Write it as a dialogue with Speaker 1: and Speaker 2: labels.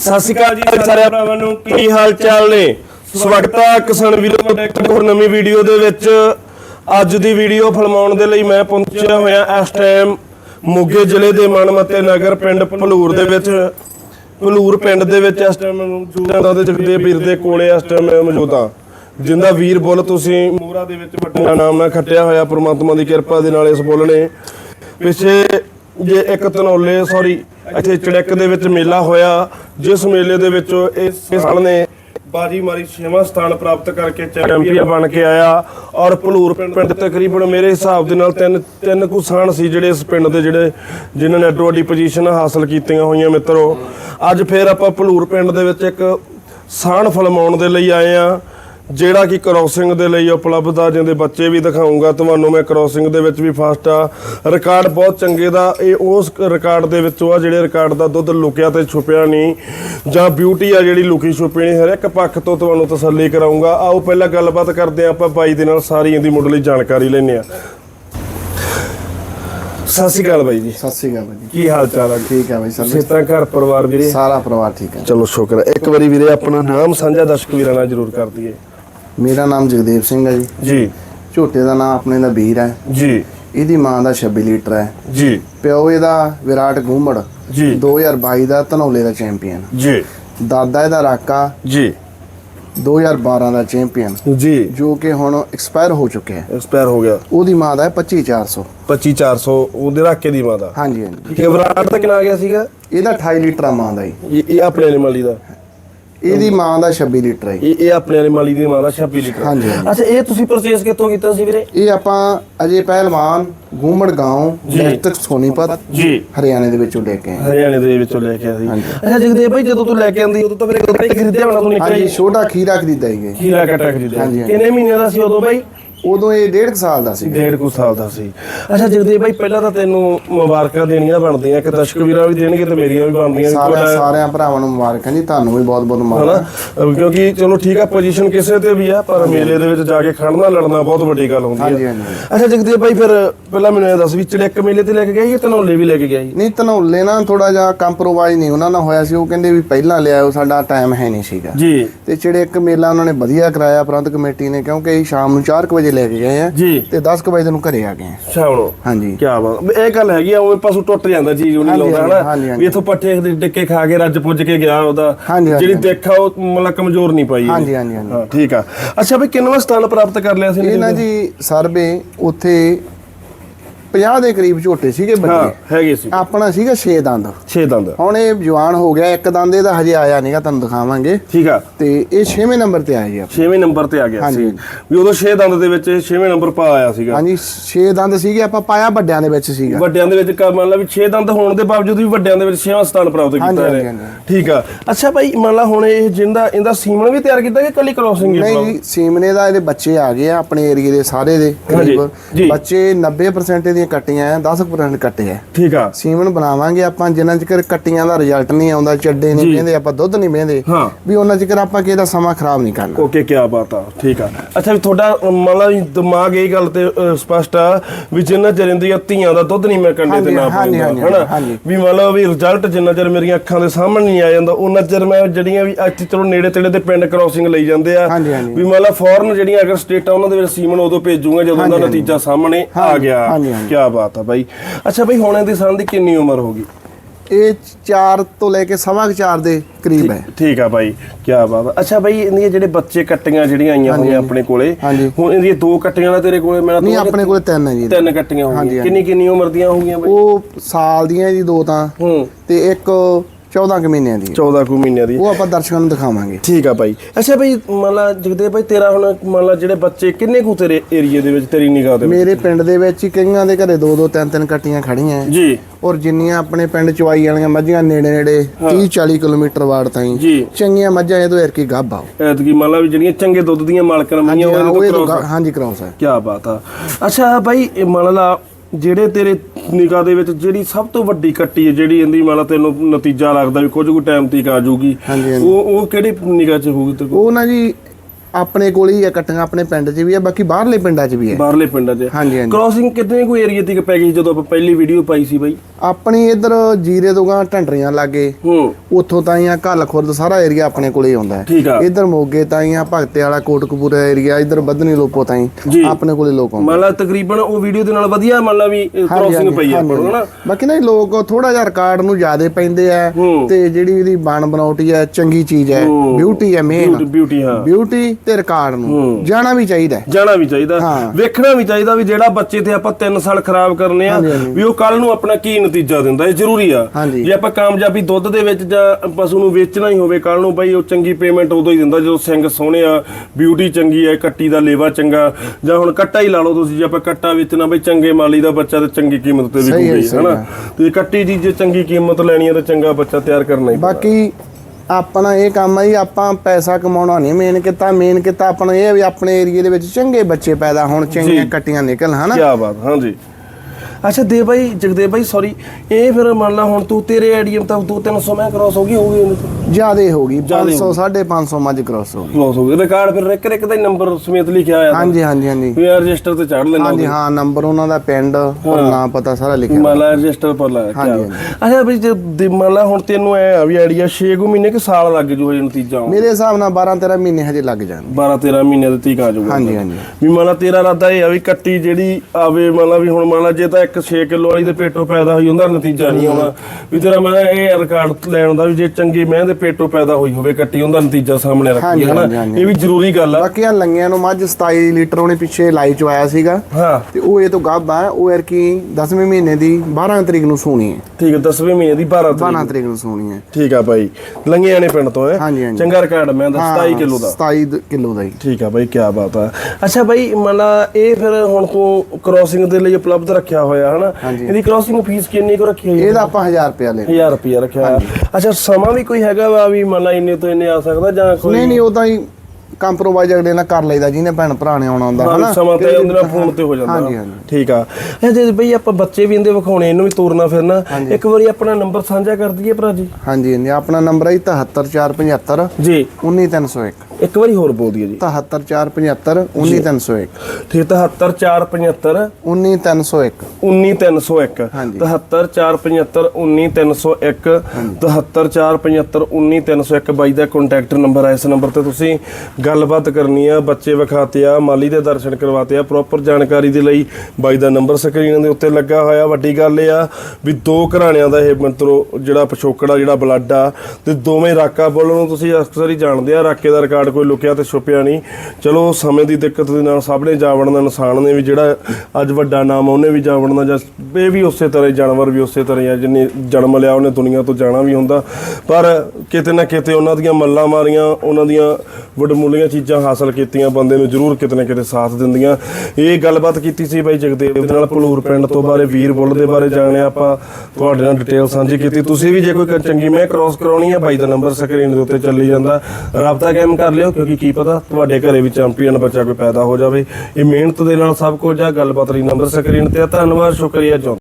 Speaker 1: ਸਤਿ ਸ਼੍ਰੀ ਅਕਾਲ ਜੀ ਸਾਰੇ ਭਰਾਵਾਂ ਨੂੰ। ਕੀ ਹਾਲ ਚਾਲ ਨੇ? ਸਵਾਗਤ ਹੈ ਕਿਸਾਨ ਵੀਰੋ ਦੇ ਇੱਕ ਹੋਰ ਨਵੀਂ ਵੀਡੀਓ ਦੇ ਵਿੱਚ। ਅੱਜ ਦੀ ਵੀਡੀਓ ਫਿਲਮਾਉਣ ਦੇ ਲਈ ਮੈਂ ਪਹੁੰਚਿਆ ਹੋਇਆ ਇਸ ਟਾਈਮ ਮੋਗੇ ਜ਼ਿਲ੍ਹੇ ਦੇ ਮਨਮਤੇ ਨਗਰ ਪਿੰਡ ਭਲੂਰ ਦੇ ਵਿੱਚ। ਭਲੂਰ ਪਿੰਡ ਦੇ ਵਿੱਚ ਇਸ ਟਾਈਮ ਮੌਜੂਦ ਹਾਂ ਜਗਦੇ ਵੀਰ ਦੇ ਕੋਲੇ ਇਸ ਟਾਈਮ ਮੈਂ ਮੌਜੂਦ ਹਾਂ ਜਿੰਦਾ ਵੀਰ ਬੁੱਲ, ਤੁਸੀਂ ਮੋਹਰਾ ਦੇ ਵਿੱਚ ਵੱਡਾ ਨਾਮ ਨਾਲ ਖੱਟਿਆ ਹੋਇਆ, ਪ੍ਰਮਾਤਮਾ ਦੀ ਕਿਰਪਾ ਦੇ ਨਾਲ ਇਸ ਬੁੱਲ ਨੇ। ਪਿੱਛੇ ਜੇ ਇੱਕ ਧਨੌਲੇ ਸੌਰੀ ਇੱਥੇ ਚੜਕ ਦੇ ਵਿੱਚ ਮੇਲਾ ਹੋਇਆ, ਜਿਸ ਮੇਲੇ ਦੇ ਵਿੱਚ ਇਸ ਸਾਲ ਨੇ ਬਾਜੀ ਮਾਰੀ ਛੇਵਾਂ ਸਥਾਨ ਪ੍ਰਾਪਤ ਕਰਕੇ ਚੈਂਪੀਅਨ ਬਣ ਕੇ ਆਇਆ ਔਰ ਭਲੂਰ ਪਿੰਡ ਤਕਰੀਬਨ ਮੇਰੇ ਹਿਸਾਬ ਦੇ ਨਾਲ ਤਿੰਨ ਤਿੰਨ ਕੁ ਸਾਨ ਸੀ ਜਿਹੜੇ ਇਸ ਪਿੰਡ ਦੇ ਜਿਹੜੇ ਜਿਨ੍ਹਾਂ ਨੇ ਅੱਡੋ ਅੱਡੀ ਪੋਜੀਸ਼ਨ ਹਾਸਲ ਕੀਤੀਆਂ ਹੋਈਆਂ ਮਿੱਤਰੋ। ਅੱਜ ਫੇਰ ਆਪਾਂ ਭਲੂਰ ਪਿੰਡ ਦੇ ਵਿੱਚ ਇੱਕ ਸਾਨ ਫਲਮਾਉਣ ਦੇ ਲਈ ਆਏ ਆ ਜਿਹੜਾ ਕਿ ਕ੍ਰੋਸਿੰਗ ਦੇ ਲਈ ਉਪਲਬਧ ਆ ਜਿਹਦੇ ਬੱਚੇ ਵੀ ਦਿਖਾਉਂਗਾ ਤੁਹਾਨੂੰ ਮੈਂ ਕ੍ਰੋਸਿੰਗ ਦੇ ਵਿੱਚ ਵੀ ਫਸਟ ਆ। ਰਿਕਾਰਡ ਬਹੁਤ ਚੰਗੇ ਦਾ ਇਹ ਉਸ ਰਿਕਾਰਡ ਦੇ ਵਿੱਚੋਂ ਆ ਜਿਹੜੇ ਰਿਕਾਰਡ ਦਾ ਦੁੱਧ ਲੁਕਿਆ ਤੇ ਛੁਪਿਆ ਨਹੀਂ ਜਾਂ ਬਿਊਟੀ ਆ ਜਿਹੜੀ ਲੁਕੀ ਛੁਪੀ ਨਹੀਂ ਹਰ ਇੱਕ ਪੱਖ ਤੋਂ ਤੁਹਾਨੂੰ ਤਸੱਲੀ ਕਰਾਉਂਗਾ ਆਓ ਪਹਿਲਾਂ ਗੱਲਬਾਤ ਕਰਦੇ ਆ ਆਪਾਂ ਬਾਈ ਦੇ ਨਾਲ ਸਾਰੀ ਇਹਦੀ ਮੁੱਢਲੀ ਜਾਣਕਾਰੀ ਲੈਣੇ ਆ ਸਤਿ ਸ਼੍ਰੀ ਅਕਾਲ ਬਾਈ ਜੀ।
Speaker 2: ਸਤਿ ਸ਼੍ਰੀ ਅਕਾਲ ਜੀ।
Speaker 1: ਕੀ ਹਾਲ ਚਾਲ ਆ?
Speaker 2: ਠੀਕ ਹੈ ਬਾਈ ਸਰ
Speaker 1: ਸਿੱਤਾਂ ਘਰ ਪਰਿਵਾਰ ਵੀਰੇ?
Speaker 2: ਸਾਰਾ ਪਰਿਵਾਰ ਠੀਕ ਹੈ
Speaker 1: ਚਲੋ ਸ਼ੁਕਰ ਹੈ ਇੱਕ ਵਾਰੀ ਵੀਰੇ ਆਪਣਾ ਨਾਮ ਸਾਂਝਾ ਦਰਸ਼ਕ ਵੀਰਾਂ ਨਾਲ ਜ਼ਰੂਰ ਕਰ ਦਈਏ।
Speaker 2: ਮੇਰਾ ਨਾਮ ਜਗਦੇਵ ਸਿੰਘ ਹੈ ਜੀ।
Speaker 1: ਜੀ।
Speaker 2: ਝੋਟੇ ਦਾ ਨਾਮ ਆਪਣੇ ਦਾ ਵੀਰ ਹੈ।
Speaker 1: ਜੀ।
Speaker 2: ਇਹਦੀ ਮਾਂ ਦਾ 26 ਲੀਟਰ ਹੈ।
Speaker 1: ਜੀ।
Speaker 2: ਪਿਓ ਇਹਦਾ ਵਿਰਾਟ ਘੂਮੜ
Speaker 1: ਜੀ।
Speaker 2: 2022 ਦਾ ਧਨੌਲੇ ਦਾ ਚੈਂਪੀਅਨ।
Speaker 1: ਜੀ।
Speaker 2: ਦਾਦਾ ਇਹਦਾ ਰਾਕਾ।
Speaker 1: ਜੀ।
Speaker 2: 2012 ਦਾ ਚੈਂਪੀਅਨ।
Speaker 1: ਜੀ।
Speaker 2: ਜੋ ਕਿ ਹੁਣ ਐਕਸਪਾਇਰ ਹੋ ਚੁੱਕਿਆ ਹੈ।
Speaker 1: ਐਕਸਪਾਇਰ ਹੋ ਗਿਆ।
Speaker 2: ਉਹਦੀ ਮਾਂ ਦਾ ਹੈ 25400
Speaker 1: 25400 ਉਹਦੇ ਰਾਕੇ ਦੀ ਮਾਂ ਦਾ।
Speaker 2: ਹਾਂਜੀ ਹਾਂਜੀ।
Speaker 1: ਠੀਕ ਹੈ ਵਿਰਾਟ ਦਾ ਕਿੰਨਾ ਆ ਗਿਆ ਸੀਗਾ?
Speaker 2: ਇਹਦਾ 28 ਲੀਟਰ ਮਾਂ ਦਾ ਜੀ।
Speaker 1: ਇਹ ਇਹ ਆਪਣੇ ਵਾਲੀ ਮਾਲੀ ਦਾ।
Speaker 2: ਇਹਦੀ ਮਾਂ ਦਾ 26 ਲੀਟਰ ਹੈ।
Speaker 1: ਇਹ ਇਹ ਆਪਣੇ ਵਾਲੀ ਮਾਲੀ ਦੀ ਮਾਂ ਦਾ 26 ਲੀਟਰ
Speaker 2: ਹਾਂਜੀ, ਹਾਂਜੀ।
Speaker 1: ਅੱਛਾ ਇਹ ਤੁਸੀਂ ਪਰਚੇਸ ਕਿੱਥੋਂ ਕੀਤਾ ਸੀ ਵੀਰੇ
Speaker 2: ਇਹ ਆਪਾਂ ਅਜੇ ਪਹਿਲਵਾਨ ਘੂਮੜ ਗਾਉਂ
Speaker 1: ਜੀ।
Speaker 2: ਡਿਸਟ੍ਰਿਕਟ ਸੋਨੀਪਤ
Speaker 1: ਜੀ
Speaker 2: ਹਰਿਆਣੇ ਦੇ ਵਿੱਚੋਂ ਲੈ ਕੇ ਆਏ
Speaker 1: ਹਰਿਆਣੇ ਦੇ ਵਿੱਚੋਂ ਲੈ ਕੇ ਆਇਆ ਸੀ
Speaker 2: ਹਾਂਜੀ।
Speaker 1: ਅੱਛਾ ਜਗਦੇਵ ਭਾਈ ਜਦੋਂ ਤੂੰ ਲੈ ਕੇ ਆਂਦੀ ਉਦੋਂ ਤਾਂ ਫਿਰ ਗੱਡੀ ਖਰੀਦਿਆ ਹੋਣਾ ਤੂੰ ਨਿਕਲਿਆ
Speaker 2: ਹਾਂਜੀ
Speaker 1: ਹੀ
Speaker 2: ਛੋਟਾ ਖੀਰਾ ਖਰੀਦਾ ਹੀ ਗਏ
Speaker 1: ਖੀਰਾ ਕਟਾ ਖਰੀਦਿਆ
Speaker 2: ਹਾਂਜੀ, ਹਾਂਜੀ।
Speaker 1: ਕਿੰਨੇ ਮਹੀਨਿਆਂ ਦਾ ਸੀ ਉਦੋਂ ਭਾਈ
Speaker 2: ਉਦੋਂ ਇਹ ਡੇਢ ਕੁ ਸਾਲ ਦਾ ਸੀ।
Speaker 1: ਡੇਢ ਕੁ ਸਾਲ ਦਾ ਸੀ। ਅੱਛਾ ਜਗਦੇਵ ਭਾਈ ਪਹਿਲਾਂ ਤਾਂ ਤੈਨੂੰ ਮੁਬਾਰਕਾਂ ਦੇਣੀਆਂ ਬਣਦੀਆਂ ਕਿ ਦਰਸ਼ਕ ਵੀਰਾਂ ਵੀ ਦੇਣਗੇ ਤੇ ਮੇਰੀਆਂ ਵੀ ਬਣਦੀਆਂ
Speaker 2: ਸਾਰਿਆਂ
Speaker 1: ਤੁਹਾਡਾ-
Speaker 2: ਸਾਰਿਆਂ ਭਰਾਵਾਂ ਨੂੰ ਮੁਬਾਰਕਾਂ ਜੀ ਤੁਹਾਨੂੰ ਵੀ ਬਹੁਤ ਬਹੁਤ
Speaker 1: ਹਨਾ?
Speaker 2: ਮੁਬਾਰਕਾਂ
Speaker 1: ਅਹ ਕਿਉਂਕਿ ਚਲੋ ਠੀਕ ਆ ਪੋਜੀਸ਼ਨ ਕਿਸੇ ਤੇ ਵੀ ਆ ਪਰ ਮੇਲੇ ਦੇ ਵਿੱਚ ਜਾ ਕੇ ਖੜਨਾ ਲੜਨਾ ਬਹੁਤ ਵੱਡੀ ਗੱਲ ਹੁੰਦੀ
Speaker 2: ਹਾਂਜੀ,
Speaker 1: ਹੈ
Speaker 2: ਹਾਂਜੀ।
Speaker 1: ਅੱਛਾ ਜਗਦੀਪ ਭਾਈ ਫਿਰ ਪਹਿਲਾਂ ਮੈਨੂੰ ਇਹ ਦੱਸ ਵੀ ਚੜਿੱਕ ਮੇਲੇ ਤੇ ਲੈ ਕੇ ਗਿਆ ਸੀ ਜਾਂ ਧਨੌਲੇ ਵੀ ਲੈ ਕੇ ਗਿਆ ਸੀ?
Speaker 2: ਨਹੀਂ ਧਨੌਲੇ ਨਾ ਥੋੜਾ ਜਿਹਾ ਕੰਪਰੋਮਾਈਜ਼ ਨਹੀਂ ਉਹਨਾਂ ਨਾਲ ਹੋਇਆ ਸੀ ਉਹ ਕਹਿੰਦੇ ਵੀ ਪਹਿਲਾਂ ਲਿਆਓ ਸਾਡਾ ਟਾਈਮ ਹੈ ਨਹੀਂ ਸੀਗਾ।
Speaker 1: ਜੀ।
Speaker 2: ਤੇ ਜਿਹੜੇ ਇੱਕ ਮੇਲਾ ਉਹਨਾਂ ਨੇ ਵਧੀਆ ਕਰਾਇਆ ਪ੍ਰਬੰਧਕ ਕਮੇਟੀ ਨੇ ਕਿਉਂਕਿ ਸ਼ਾਮ ਨੂੰ 4 ਵਜੇ ਲੈ ਕੇ ਗਏ ਆ
Speaker 1: ਜੀ।
Speaker 2: ਤੇ 10 ਵਜੇ ਨੂੰ ਘਰੇ ਆ ਗਏ ਆ।
Speaker 1: ਨੂੰ
Speaker 2: ਹਾਂਜੀ।
Speaker 1: ਕੀ ਬਾਤ। ਇਹ ਗੱਲ ਹੈਗੀ ਆ ਉਵੇਂ ਪਾਸੋਂ ਟੁੱਟ ਜਾਂਦਾ ਚੀਜ਼ ਉਹ ਨਹੀਂ ਲਾਉਂਦਾ ਹਨਾ। ਵੀ ਇਥੋਂ ਪੱਠੇ ਦੇ ਟਿੱਕੇ ਖਾ ਕੇ ਰੱਜ ਪੁੱਜ ਕੇ ਗਿਆ ਉਹਦਾ। ਜਿਹੜੀ ਦੇਖਾ ਉਹ ਮਤਲਬ ਕਮਜ਼ੋਰ ਨਹੀਂ ਪਾਈ।
Speaker 2: ਹਾਂਜੀ, ਹਾਂਜੀ, ਹਾਂਜੀ।
Speaker 1: ਹਾਂ ਠੀਕ ਆ। ਅੱਛਾ ਭਾਈ ਕਿੰਨਵਾਂ ਸਥਾਨ ਪ੍ਰਾਪਤ ਕਰ ਲਿਆ ਸੀ ਇਹਨੇ
Speaker 2: ਜੀ ਸਰਵੇ ਉੱਥੇ 50 ਦੇ ਕਰੀਬ ਝੋਟੇ ਸੀਗੇ
Speaker 1: ਹਾਂ
Speaker 2: ਬੱਚੇ।
Speaker 1: ਹੈਗੇ ਸੀ।
Speaker 2: ਆਪਣਾ ਸੀਗਾ 6 ਦੰਦ।
Speaker 1: 6 ਦੰਦ।
Speaker 2: ਹੁਣ ਇਹ ਜਵਾਨ ਹੋ ਗਿਆ ਇੱਕ ਦੰਦ ਇਹਦਾ ਹਜੇ ਆਇਆ ਨਹੀਂਗਾ ਤੁਹਾਨੂੰ ਦਿਖਾਵਾਂਗੇ।
Speaker 1: ਠੀਕ ਆ।
Speaker 2: ਤੇ ਇਹ 6ਵੇਂ ਨੰਬਰ ਤੇ ਆਇਆ ਜੀ ਆਪਣਾ।
Speaker 1: 6ਵੇਂ ਨੰਬਰ ਤੇ ਆ ਗਿਆ ਸੀ।
Speaker 2: ਹਾਂਜੀ।
Speaker 1: ਵੀ ਉਦੋਂ 6 ਦੰਦ ਦੇ ਵਿੱਚ 6ਵੇਂ ਨੰਬਰ ਪਾ ਆਇਆ ਸੀਗਾ।
Speaker 2: ਹਾਂਜੀ 6 ਦੰਦ ਸੀਗੇ ਆਪਾਂ ਪਾਇਆ ਵੱਡਿਆਂ ਦੇ ਵਿੱਚ ਸੀਗਾ।
Speaker 1: ਵੱਡਿਆਂ ਦੇ ਵਿੱਚ ਕ- ਮੰਨ ਲਾ ਵੀ 6 ਦੰਦ ਹੋਣ ਦੇ ਬਾਵਜੂਦ ਵੀ ਵੱਡਿਆਂ ਦੇ ਵਿੱਚ 6ਵਾਂ ਸਥਾਨ ਪ੍ਰਾਪਤ
Speaker 2: ਹਾਂਜੀ,
Speaker 1: ਕੀਤਾ
Speaker 2: ਹਾਂਜੀ,
Speaker 1: ਇਹਨੇ।
Speaker 2: ਹਾਂਜੀ।
Speaker 1: ਠੀਕ ਆ। ਅੱਛਾ ਭਾਈ ਮੰਨ ਲਾ ਹੁਣ ਇਹ ਜਿੰਦਾ ਇਹਦਾ ਸੀਮਨ ਵੀ ਤਿਆਰ ਕੀਤਾ ਕਿ ਕੱਲੀ ਕ੍ਰੋਸਿੰਗ ਹੀ
Speaker 2: ਨਹੀਂ ਜੀ ਸੀਮਨੇ ਦਾ ਇਹਦੇ ਬੱਚੇ ਆ ਗਏ ਆ ਆਪਣੇ ਏਰੀਏ ਦੇ ਸਾਰੇ ਦੇ
Speaker 1: ਹਾਂਜੀ,
Speaker 2: ਕਰੀਬ।
Speaker 1: ਜੀ।
Speaker 2: ਬੱਚੇ 90% ਦੀਆਂ ਕੱਟੀਆਂ ਆ 10% ਕੱਟੇ ਆ
Speaker 1: ਠੀਕ ਆ
Speaker 2: ਸੀਮਨ ਬਣਾਵਾਂਗੇ ਆਪਾਂ ਜਿੰਨਾ ਚਿਰ ਕੱਟੀਆਂ ਦਾ ਰਿਜ਼ਲਟ ਨਹੀਂ ਆਉਂਦਾ ਚੱਡੇ ਨਹੀਂ
Speaker 1: ਜੀ।
Speaker 2: ਬਹਿੰਦੇ ਆਪਾਂ ਦੁੱਧ ਨਹੀਂ
Speaker 1: ਹਾਂ।
Speaker 2: ਵੀ ਉਹਨਾਂ ਚਿਰ ਆਪਾਂ ਕਿਸੇ ਦਾ ਸਮਾਂ ਖਰਾਬ ਨਹੀਂ ਕਰਨਾ
Speaker 1: ਓਕੇ ਕੀ ਬਾਤ ਆ ਠੀਕ ਆ ਅੱਛਾ ਵੀ ਤੁਹਾਡਾ ਮੰਨ ਲਾ ਵੀ ਦਿਮਾਗ ਇਹ ਗੱਲ ਤੇ ਅ, ਸਪਸ਼ਟ ਆ ਵੀ ਜਿੰਨਾ ਚਿਰ ਇੰਦੀਆਂ ਧੀਆਂ ਦਾ ਦੁੱਧ ਨਹੀਂ ਮੈਂ ਕੰਡੇ ਤੇ
Speaker 2: ਹਾਂਜੀ,
Speaker 1: ਨਾ
Speaker 2: ਹਾਂਜੀ,
Speaker 1: ਪਾਉਂਦਾ
Speaker 2: ਹਾਂਜੀ,
Speaker 1: ਹਨਾ
Speaker 2: ਹਾਂਜੀ।
Speaker 1: ਵੀ ਮੰਨ ਲਾ ਵੀ ਰਿਜ਼ਲਟ ਜਿੰਨਾ ਚਿਰ ਮੇਰੀਆਂ ਅੱਖਾਂ ਦੇ ਸਾਹਮਣੇ ਨਹੀਂ ਆ ਜਾਂਦਾ ਉਹਨਾਂ ਚਿਰ ਮੈਂ ਜਿਹੜੀਆਂ ਵੀ ਇੱਥੇ ਚਲੋ ਨੇੜੇ ਤੇੜੇ ਦੇ ਪਿੰਡ ਕ੍ਰੋਸਿੰਗ ਲਈ ਜਾਂਦੇ ਆ
Speaker 2: ਹਾਂਜੀ, ਹਾਂਜੀ।
Speaker 1: ਵੀ ਮੰਨ ਲਾ ਫੌਰਨ ਜਿਹੜੀਆਂ ਅਗਰ ਸਟੇਟਾਂ ਉਹਨਾਂ ਦੇ ਵਿੱਚ ਸੀਮਨ ਉਦੋਂ ਭੇਜੂਗਾ ਜਦੋਂ ਉਹਦਾ
Speaker 2: ਹਾਂਜੀ,
Speaker 1: ਨਤੀਜਾ ਸਾਹਮਣੇ ਆ
Speaker 2: ਹਾਂਜੀ,
Speaker 1: ਗਿਆ
Speaker 2: ਹਾਂਜੀ, ਹਾਂਜੀ।
Speaker 1: ਕੀ ਬਾਤ ਆ ਬਾਈ। ਅੱਛਾ ਬਾਈ ਹੁਣ ਇਹਦੀ ਸੰਨ ਦੀ ਕਿੰਨੀ ਉਮਰ ਹੋ ਗਈ?
Speaker 2: ਇਹ 4 ਤੋਂ ਲੈ ਕੇ ਸਵਾ ਕੁ ਚਾਰ ਦੇ ਕਰੀਬ ਹੈ।
Speaker 1: ਠੀਕ ਆ ਬਾਈ ਕੀ ਬਾਤ ਆ। ਅੱਛਾ ਬਾਈ ਇਹਦੀਆਂ ਜਿਹੜੇ ਬੱਚੇ ਕੱਟੀਆਂ ਜਿਹੜੀਆਂ ਆਈਆਂ ਹੋਈਆਂ ਆਪਣੇ ਕੋਲੇ। ਹੁਣ ਇਹਦੀਆਂ ਦੋ ਕੱਟੀਆਂ ਦਾ ਤੇਰੇ ਕੋਲੇ ਮੇਰਾ
Speaker 2: ਨਹੀਂ ਆਪਣੇ ਕੋਲ ਤਿੰਨ ਹੈ ਜੀ।
Speaker 1: ਤਿੰਨ ਕੱਟੀਆਂ ਹੋ
Speaker 2: ਹਾਂਜੀ,
Speaker 1: ਗਈਆਂ।
Speaker 2: ਹਾਂਜੀ।
Speaker 1: ਕਿੰਨੀ ਕਿੰਨੀ ਉਮਰ ਦੀਆਂ ਹੋ ਗਈਆਂ ਬਾਈ?
Speaker 2: ਉਹ ਸਾਲ ਦੀਆਂ ਜੀ ਦੋ ਤਾਂ।
Speaker 1: ਹੂੰ।
Speaker 2: ਤੇ ਇੱਕ 14 ਕੁ ਮਹੀਨਿਆਂ ਦੀ ਹੈ।
Speaker 1: 14 ਕੁ ਮਹੀਨਿਆਂ ਦੀ।
Speaker 2: ਉਹ ਆਪਾਂ ਦਰਸ਼ਕਾਂ ਨੂੰ ਦਿਖਾਵਾਂਗੇ।
Speaker 1: ਠੀਕ ਆ ਬਾਈ ਅੱਛਾ ਬਾਈ ਮੰਨ ਲਾ ਜਗਦੇਵ ਬਾਈ ਤੇਰਾ ਹੁਣ ਮੰਨ ਲਾ ਜਿਹੜੇ ਬੱਚੇ ਕਿੰਨੇ ਕੁ ਤੇਰੇ ਏਰੀਏ ਦੇ ਵਿੱਚ ਤੇਰੀ ਨਿਗਾਹ ਦੇ ਵਿੱਚ?
Speaker 2: ਮੇਰੇ ਪਿੰਡ ਦੇ ਵਿੱਚ ਹੀ ਕਈਆਂ ਦੇ ਘਰੇ ਦੋ ਦੋ ਤਿੰਨ ਤਿੰਨ ਕੱਟੀਆਂ ਖੜੀਆਂ ਹੈ।
Speaker 1: ਜੀ।
Speaker 2: ਔਰ ਜਿੰਨੀਆਂ ਆਪਣੇ ਪਿੰਡ ਚਵਾਈ ਵਾਲੀਆਂ ਮੱਝਾਂ ਨੇੜੇ ਨੇੜੇ 30 40 ਕਿਲੋਮੀਟਰ ਵਾੜ ਤਾਈਂ।
Speaker 1: ਜੀ।
Speaker 2: ਚੰਗੀਆਂ ਮੱਝਾਂ ਇਹ ਤੋਂ ਇਰਕੀ ਗੱਭ ਆਓ।
Speaker 1: ਐਤਕੀ ਮੰਨ ਲਾ ਵੀ ਜਿਹੜੀਆਂ ਚੰਗੇ ਦੁੱਧ ਦੀਆਂ ਮਾਲਕਾਂ
Speaker 2: ਹਾਂ,
Speaker 1: ਉਹਨਾਂ ਤੋਂ
Speaker 2: ਗ- ਹਾਂਜੀ ਕਰਾਉਸ ਹੈ
Speaker 1: ਕੀ ਬਾਤ ਆ। ਅੱਛਾ ਬਾਈ ਇਹ ਮੰਨ ਲਾ ਜਿਹੜੇ ਤੇਰੇ ਨਿਗਾਹ ਦੇ ਵਿੱਚ ਜਿਹੜੀ ਸਭ ਤੋਂ ਵੱਡੀ ਕੱਟੀ ਹੈ ਜਿਹੜੀ ਇਹਦੀ ਮੰਨ ਲਾ ਤੈਨੂੰ ਨਤੀਜਾ ਲੱਗਦਾ ਵੀ ਕੁਝ ਕੁ ਟਾਈਮ ਤੱਕ ਆ ਜਾਊਗੀ। ਉਹ ਉਹ ਕਿਹੜੀ ਨਿਗਾਹ 'ਚ ਹੋਊਗੀ ਤੇ
Speaker 2: ਉਹ ਨਾ ਜੀ ਆਪਣੇ ਕੋਲ ਹੀ ਆ ਕੱਟੀਆਂ ਆਪਣੇ ਪਿੰਡ 'ਚ ਵੀ ਆ ਬਾਕੀ ਬਾਹਰਲੇ ਪਿੰਡਾਂ 'ਚ ਵੀ ਹੈ।
Speaker 1: ਬਾਹਰਲੇ ਪਿੰਡਾਂ 'ਚ।
Speaker 2: ਹਾਂਜੀ ਹਾਂਜੀ।
Speaker 1: ਕ੍ਰਾਸਿੰਗ ਕਿੰਨੇ ਕੋਈ ਏਰੀਆ ਤੱਕ ਪੈ ਗਈ ਜਦੋਂ ਆਪਾਂ ਪਹਿਲੀ ਵੀਡੀਓ ਪਾਈ ਸੀ ਬਾਈ?
Speaker 2: ਆਪਣੀ ਇਧਰ ਜੀਰੇ ਤੋਂ ਗਾਂ ਢੰਡਰੀਆਂ ਲਾਗੇ
Speaker 1: ਹੂੰ।
Speaker 2: ਉੱਥੋਂ ਤਾਂ ਆ ਘੱਲ ਖੁਰਦ ਸਾਰਾ ਏਰੀਆ ਆਪਣੇ ਕੋਲੇ ਆਉਂਦਾ ਹੈ।
Speaker 1: ਆ।
Speaker 2: ਇਧਰ ਮੋਗੇ ਤਾਂ ਆ ਭਗਤੇ ਵਾਲਾ ਕੋਟਕਪੂਰਾ ਏਰੀਆ ਇਧਰ ਬੱਧਨੀ ਲੋਪੋ ਤਾਂ। ਆਪਣੇ ਕੋਲੇ ਲੋਕ ਆਉਂਦੇ
Speaker 1: ਮੰਨ ਲਾ ਤਕਰੀਬਨ ਉਹ ਵੀਡੀਓ ਦੇ ਨਾਲ ਵਧੀਆ ਮੰਨ ਲਾ ਵੀ ਕ੍ਰਾਸਿੰਗ ਪਈ ਆ ਹਨਾ?
Speaker 2: ਬਾਕੀ ਨਾ ਲੋਕ ਥੋੜਾ ਜਿਹਾ ਰਿਕਾਰਡ ਨੂੰ ਜ਼ਿਆਦਾ ਪੈਂਦੇ ਆ। ਤੇ ਜਿਹੜੀ ਇਹਦੀ ਬਣ ਬਣਾਉਟੀ ਹੈ ਚੰਗੀ ਚੀਜ਼ ਹੈ।
Speaker 1: ਹੂੰ।
Speaker 2: ਬਿਊਟੀ ਹੈ ਮੇਨ
Speaker 1: ਬਿਊਟੀ ਹਾਂ।
Speaker 2: ਬਿਊਟੀ ਤੇ ਰਿਕਾਰਡ ਨੂੰ। ਜਾਣਾ ਵੀ ਚਾਹੀਦਾ।
Speaker 1: ਜਾਣਾ ਵੀ ਚਾਹੀਦਾ। ਵੇਖਣਾ ਵੀ ਚਾਹੀਦਾ ਵੀ ਜਿਹੜਾ ਬੱਚੇ ਤੇ ਆਪਾਂ 3 ਸਾਲ ਖਰਾਬ ਕਰਨੇ ਆ। ਵੀ ਉਹ ਕੱਲ ਨੂੰ ਆਪਣਾ ਕੀ ਨਤੀਜਾ ਦਿੰਦਾ ਇਹ ਜ਼ਰੂਰੀ ਆ। ਜੇ ਆਪਾਂ ਕਾਮਯਾਬੀ ਦੁੱਧ ਦੇ ਵਿੱਚ ਜਾਂ ਪਸ਼ੂ ਨੂੰ ਵੇਚਣਾ ਹੀ ਹੋਵੇ ਕੱਲ ਨੂੰ ਬਈ ਉਹ ਚੰਗੀ ਪੇਮੈਂਟ ਉਦੋਂ ਹੀ ਦਿੰਦਾ ਜਦੋਂ ਸਿੰਘ ਸੋਹਣੇ ਆ ਬਿਊਟੀ ਚੰਗੀ ਹੈ ਕੱਟੀ ਦਾ ਲੇਵਾ ਚੰਗਾ ਜਾਂ ਹੁਣ ਕੱਟਾ ਹੀ ਲਾ ਲਓ ਤੁਸੀਂ ਜੇ ਆਪਾਂ ਕੱਟਾ ਵੇਚਣਾ ਬਈ ਚੰਗੇ ਮਾਲੀ ਦਾ ਬੱਚਾ ਤੇ ਚੰਗੀ ਕੀਮਤ ਤੇ ਵਿਕੂਗਾ ਹਨਾ। ਤੇ ਕੱਟੀ ਦੀ ਜੇ ਚੰਗੀ ਕੀਮਤ ਲੈਣੀ ਹੈ ਤਾਂ ਚੰਗਾ ਬੱਚਾ ਤਿਆਰ ਕਰਨਾ ਹੀ।
Speaker 2: ਬਾਕੀ ਆਪਣਾ ਇਹ ਕੰਮ ਹੈ ਜੀ ਆਪਾਂ ਪੈਸਾ ਕਮਾਉਣਾ ਨਹੀਂ ਮੇਨ ਕੀਤਾ ਮੇਨ ਕੀਤਾ ਆਪਣਾ ਇਹ ਵੀ ਆਪਣੇ ਏਰੀਏ ਦੇ ਵਿੱਚ ਚੰਗੇ ਬੱਚੇ ਪੈਦਾ ਹੋਣ ਚੰਗੀਆਂ ਕੱਟੀਆਂ ਨਿਕਲ ਹਨਾ?
Speaker 1: ਕੀ ਬਾਤ ਹਾਂਜੀ ਅੱਛਾ ਦੇ ਬਾਈ ਜਗਦੇਵ ਬਾਈ ਸੌਰੀ ਇਹ ਫਿਰ ਮੰਨ ਲਾ ਹੁਣ ਤੂੰ ਤੇਰੇ ਆਈਡੀਐਮ ਤਾਂ 2-300 ਮੈਂ ਕ੍ਰਾਸ ਹੋ ਗਈ ਹੋਊਗੀ ਉਹਦੇ ਤੋਂ
Speaker 2: ਜਿਆਦੇ ਹੋ ਗਈ
Speaker 1: ਜ਼ਿਆਦੇ
Speaker 2: 500 550 ਮੱਝ ਕ੍ਰੋਸ ਹੋ ਗਈ।
Speaker 1: ਕ੍ਰਾਸ ਹੋ ਗਈ। ਰਿਕਾਰਡ ਫਿਰ ਰਿਕ ਰਿਕ ਦਾ ਹੀ ਨੰਬਰ ਸਮੇਤ ਲਿਖਿਆ ਆਇਆ
Speaker 2: ਹਾਂਜੀ ਹਾਂਜੀ ਹਾਂਜੀ।
Speaker 1: ਵੀ ਰਜਿਸਟਰ ਤੇ ਚੜ ਲੈਣਾ
Speaker 2: ਹਾਂਜੀ ਹਾਂ ਨੰਬਰ ਉਹਨਾਂ ਦਾ ਪਿੰਡ ਔਰ ਨਾਮ ਪਤਾ ਸਾਰਾ ਲਿਖਿਆ
Speaker 1: ਮੰਨ ਲਾ ਰਜਿਸਟਰ ਪਰ ਲਾਇਆ
Speaker 2: ਹਾਂਜੀ।
Speaker 1: ਅੱਛਾ ਬਈ ਜੇ ਦੇ- ਮੰਨ ਲਾ ਹੁਣ ਤੈਨੂੰ ਐ ਆ ਵੀ ਆਈਡੀਆ 6 ਕੁ ਮਹੀਨੇ ਕਿ ਸਾਲ ਲੱਗ ਜੂ ਹਜੇ ਨਤੀਜਾ ਆਉਣ?
Speaker 2: ਮੇਰੇ ਹਿਸਾਬ ਨਾਲ 12 13 ਮਹੀਨੇ ਹਜੇ ਲੱਗ ਜਾਣ
Speaker 1: 12 13 ਮਹੀਨੇ ਦੇ ਤੀਕ ਆ ਜਾਊਗਾ।
Speaker 2: ਹਾਂਜੀ ਹਾਂਜੀ।
Speaker 1: ਵੀ ਮੰਨ ਲਾ ਤੇਰਾ ਇਰਾਦਾ ਇਹ ਆ ਵੀ ਕੱਟੀ ਜਿਹੜੀ ਆਵੇ ਮੰਨ ਲਾ ਵੀ ਹੁਣ ਮੰਨ ਲਾ ਜੇ ਤਾਂ ਇੱਕ 6 ਕਿਲੋ ਵਾਲੀ ਦੇ ਪੇਟੋਂ ਪੈਦਾ ਹੋਈ ਉਹਦਾ ਨਤੀਜਾ ਨਹੀਂ ਆਉਣਾ। ਵੀ ਤੇਰਾ ਮੈਂ ਇਹ ਰਿਕਾਰਡ ਲੈਣ ਦਾ ਵੀ ਜੇ ਚੰਗੀ ਮੈਂ ਦੇ ਪੇਟੋਂ ਪੈਦਾ ਹੋਈ ਹੋਵੇ ਕੱਟੀ ਉਹਦਾ ਨਤੀਜਾ ਸਾਹਮਣੇ ਰੱਖੀ ਹਨਾ
Speaker 2: ਹਾਂਜੀ।
Speaker 1: ਇਹ ਵੀ ਜ਼ਰੂਰੀ ਗੱਲ ਆ।
Speaker 2: ਬਾਕੀ ਆ ਲੰਗਿਆਂ ਨੂੰ ਮੱਝ 27 ਲੀਟਰ ਉਹਨੇ ਪਿੱਛੇ ਲਾਈ ਚ ਆਇਆ ਸੀਗਾ।
Speaker 1: ਹਾਂ।
Speaker 2: ਤੇ ਉਹ ਇਹ ਤੋਂ ਗੱਭ ਆ ਉਹ ਯਾਰ ਕੀ 10ਵੇਂ ਮਹੀਨੇ ਦੀ 12 ਤਰੀਕ ਨੂੰ ਸੂਣੀ ਹੈ।
Speaker 1: ਠੀਕ ਹੈ 10ਵੇਂ ਮਹੀਨੇ ਦੀ 12 ਤਰੀਕ
Speaker 2: 12 ਤਰੀਕ ਨੂੰ ਸੂਣੀ ਹੈ।
Speaker 1: ਠੀਕ ਆ ਬਾਈ। ਲੰਗਿਆਣੇ ਪਿੰਡ ਤੋਂ ਹੈ। ਚੰਗਾ ਰਿਕਾਰਡ ਮੈਂ ਦਾ 27 ਕਿਲੋ ਦਾ।
Speaker 2: 27 ਕਿਲੋ ਦਾ ਹੀ।
Speaker 1: ਠੀਕ ਆ ਬਾਈ ਕੀ ਬਾਤ ਆ। ਅੱਛਾ ਬਾਈ ਮੰਨ ਇਹ ਫਿਰ ਹੁਣ ਤੂੰ ਕ੍ਰਾਸਿੰਗ ਦੇ ਲਈ ਉਪਲਬਧ ਰੱਖਿਆ ਹੋਇਆ ਹਨਾ। ਇਹਦੀ ਕ੍ਰਾਸਿੰਗ ਫੀਸ ਕਿੰਨੀ ਕੁ ਰੱਖੀ ਹੋਈ ਹੈ?
Speaker 2: ਇਹਦਾ ਆਪਾਂ 1000 ਰੁਪਿਆ ਲੈ
Speaker 1: 1000 ਰੁਪਿਆ ਰੱਖਿਆ। ਅੱਛਾ ਸਮਾਂ ਵੀ ਕੋਈ ਹੈਗਾ ਵਾ ਵੀ ਮੰਨ ਲਾ ਇੰਨੇ ਤੋਂ ਇੰਨੇ ਆ ਸਕਦਾ ਜਾਂ ਕੋਈ
Speaker 2: ਨਹੀਂ ਨਹੀਂ ਉਹ ਤਾਂ ਹੀ ਕੰਪਰੋਮਾਈਜ਼ ਅਗਲੇ ਨਾਲ ਕਰ ਲਈਦਾ ਜਿਹਨੇ ਭੈਣ ਭਰਾ ਨੇ ਆਉਣਾ ਹੁੰਦਾ ਹਨਾ?
Speaker 1: ਸਮਾਂ ਤਾਂ ਉਹਦੇ ਨਾਲ ਫੋਨ ਤੇ ਹੋ ਜਾਂਦਾ।
Speaker 2: ਹਾਂਜੀ, ਹਾਂਜੀ।
Speaker 1: ਠੀਕ ਆ। ਇਹ ਜੇ ਬਈ ਆਪਾਂ ਬੱਚੇ ਵੀ ਇਹਦੇ ਵਿਖਾਉਣੇ ਇਹਨੂੰ ਵੀ ਤੋਰਨਾ ਫਿਰਨਾ ਇੱਕ ਵਾਰੀ ਆਪਣਾ ਨੰਬਰ ਸਾਂਝਾ ਕਰ ਦਈਏ ਭਰਾ ਜੀ।
Speaker 2: ਹਾਂਜੀ ਹਾਂਜੀ ਆਪਣਾ ਨੰਬਰ ਹੈ 78475
Speaker 1: ਜੀ।
Speaker 2: 19301
Speaker 1: ਇੱਕ ਵਾਰੀ ਹੋਰ ਬੋਲ ਦਈਏ ਜੀ।
Speaker 2: 78475 19301
Speaker 1: ਠੀਕ 77475
Speaker 2: 19301
Speaker 1: 19301
Speaker 2: ਹਾਂਜੀ।
Speaker 1: 77475 19301 77475 19301 ਬਾਈ ਦਾ ਕੰਟੈਕਟ ਨੰਬਰ ਹੈ ਇਸ ਨੰਬਰ ਤੇ ਤੁਸੀਂ ਗੱਲਬਾਤ ਕਰਨੀ ਆ ਬੱਚੇ ਵਿਖਾਤੇ ਆ ਮਾਲੀ ਦੇ ਦਰਸ਼ਨ ਕਰਵਾਤੇ ਆ ਪ੍ਰੋਪਰ ਜਾਣਕਾਰੀ ਦੇ ਲਈ ਬਾਈ ਦਾ ਨੰਬਰ ਸਕਰੀਨ ਦੇ ਉੱਤੇ ਲੱਗਾ ਹੋਇਆ। ਵੱਡੀ ਗੱਲ ਇਹ ਆ ਵੀ ਦੋ ਘਰਾਣਿਆਂ ਦਾ ਇਹ ਮੰਤਰੋ ਜਿਹੜਾ ਪਿਛੋਕੜਾ ਜਿਹੜਾ ਬਲੱਡ ਆ ਤੇ ਦੋਵੇਂ ਰਾਕਾ ਬੁੱਲ ਨੂੰ ਤੁਸੀਂ ਅਕਸਰ ਹੀ ਜਾਣਦੇ ਆ ਰਾਕੇ ਦਾ ਰਿਕਾਰਡ ਕੋਈ ਲੁਕਿਆ ਤੇ ਛੁਪਿਆ ਨਹੀਂ। ਚਲੋ, ਸਮੇਂ ਦੀ ਦਿੱਕਤ ਦੇ ਨਾਲ ਸਭ ਨੇ ਜਾ ਵੜਨਾ ਇਨਸਾਨ ਨੇ ਵੀ ਜਿਹੜਾ ਅੱਜ ਵੱਡਾ ਨਾਮ ਉਹਨੇ ਵੀ ਜਾ ਵੜਨਾ ਜਾਂ ਇਹ ਵੀ ਉਸੇ ਤਰ੍ਹਾਂ ਜਾਨਵਰ ਵੀ ਉਸੇ ਤਰ੍ਹਾਂ ਜਿੰਨੇ ਜਨਮ ਲਿਆ ਉਹਨੇ ਦੁਨੀਆ ਤੋਂ ਜਾਣਾ ਵੀ ਹੁੰਦਾ। ਪਰ ਕਿਤੇ ਨਾ ਕਿਤੇ ਉਹਨਾਂ ਦੀਆਂ ਮੱਲਾਂ ਮਾਰੀਆਂ, ਉਹਨਾਂ ਦੀਆਂ ਵਡਮੁੱਲੀਆਂ ਚੀਜ਼ਾਂ ਹਾਸਲ ਕੀਤੀਆਂ, ਬੰਦੇ ਨੂੰ ਜ਼ਰੂਰ ਕਿਤੇ ਨਾ ਕਿਤੇ ਸਾਥ ਦਿੰਦੀਆਂ। ਇਹ ਗੱਲਬਾਤ ਕੀਤੀ ਸੀ ਬਾਈ ਜਗਦੇਵ ਦੇ ਨਾਲ ਭਲੂਰ ਪਿੰਡ ਤੋਂ ਬਾਰੇ, ਵੀਰ ਬੁੱਲ ਦੇ ਬਾਰੇ ਜਾਣਿਆ ਆਪਾਂ। ਤੁਹਾਡੇ ਨਾਲ ਡਿਟੇਲ ਸਾਂਝੀ ਕੀਤੀ। ਤੁਸੀਂ ਵੀ ਜੇ ਕੋਈ ਚੰਗੀ ਮੈਂ ਕ੍ਰਾਸ ਕਰਾਉਣੀ ਹੈ ਬਾਈ ਦਾ ਨੰਬਰ ਸਕਰੀਨ ਦੇ ਉੱਤੇ ਚੱਲੀ ਜਾਂਦਾ। ਰਾਬਤਾ ਕਾਇਮ ਕਰ ਲਿਓ, ਕਿਉਂਕਿ ਕੀ ਪਤਾ ਤੁਹਾਡੇ ਘਰੇ ਵੀ ਚੈਂਪੀਅਨ ਬੱਚਾ ਕੋਈ ਪੈਦਾ ਹੋ ਜਾਵੇ। ਇਹ ਮਿਹਨਤ ਦੇ ਨਾਲ ਸਭ ਕੁਝ ਆ। ਗੱਲਬਾਤ ਲਈ ਨੰਬਰ ਸਕਰੀਨ ਤੇ ਆ। ਧੰਨਵਾਦ, ਸ਼ੁਕਰੀਆ ਜੋਂ